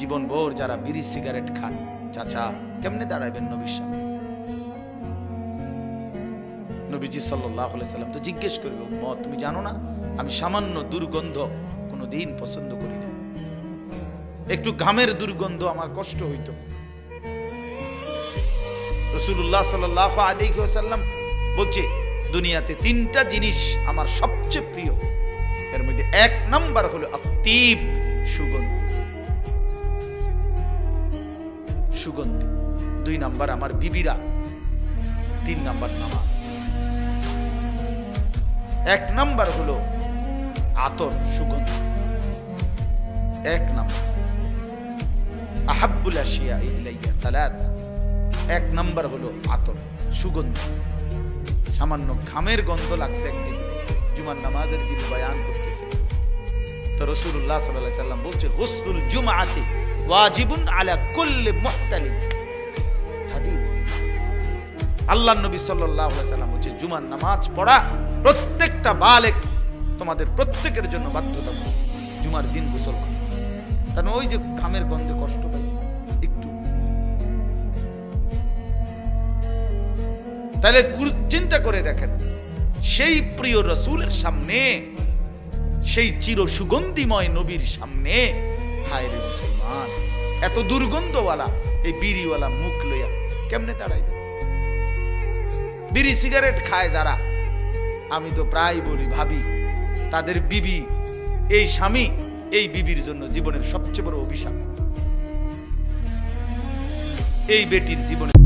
জীবন ভোর যারা বিড়ি সিগারেট খান, চাচা, কেমনে দাঁড়াবেন নবীর সামনে? নবীজি সাল্লাম তো জিজ্ঞেস করবে মত তুমি জানো না, আমি সামান্য দুর্গন্ধ কোনো দিন পছন্দ করি না। একটু ঘামের দুর্গন্ধ আমার কষ্ট হইতো। রসুল্লাহ সাল্লাহ আলিহাসাল্লাম বলছে, দুনিয়াতে তিনটা জিনিস আমার সবচেয়ে প্রিয়। এর মধ্যে এক নাম্বার হলো আত্মীব সুগন্ধি। সুগন্ধি। দুই নাম্বার আমার বিবিরা, তিন নাম্বার নামাজ। এক নাম্বার হলো আতর, সুগন্ধি। এক নাম্বার আহাবুল ইলাইয়া তালাতা এক নাম্বার হলো আতর, সুগন্ধি। সামান্য ঘামের গন্ধ লাগছে একদিন। জুমার নামাজের দিন বয়ান করতেছে তো রসুল্লাহ সাল্লাহ সাল্লাম বলছে গোসলুল জুমাআতি ওয়াজিবুন আলা কুল্লি মুহতালিম। আল্লাহ নবী আলাইহি সাল্লাম বলছে, জুমার নামাজ পড়া প্রত্যেকটা বালেক তোমাদের প্রত্যেকের জন্য জুমার দিন গোসল কারণ ওই যে গন্ধে কষ্ট পাইছে। একটু। তাহলে চিন্তা করে দেখেন, সেই প্রিয় রসুলের সামনে সেই চির সুগন্ধিময় নবীর সামনে। হায় মুসলমান, এত দুর্গন্ধওয়ালা এই বিড়িওয়ালা মুখ লইয়া কেমনে দাঁড়াইবে? বিড়ি সিগারেট খায় যারা, আমি তো প্রায় বলি ভাবি, তাদের বিবি, এই স্বামী, এই বিবির জন্য জীবনের সবচেয়ে বড় অভিশাপ। এই বেটির জীবনে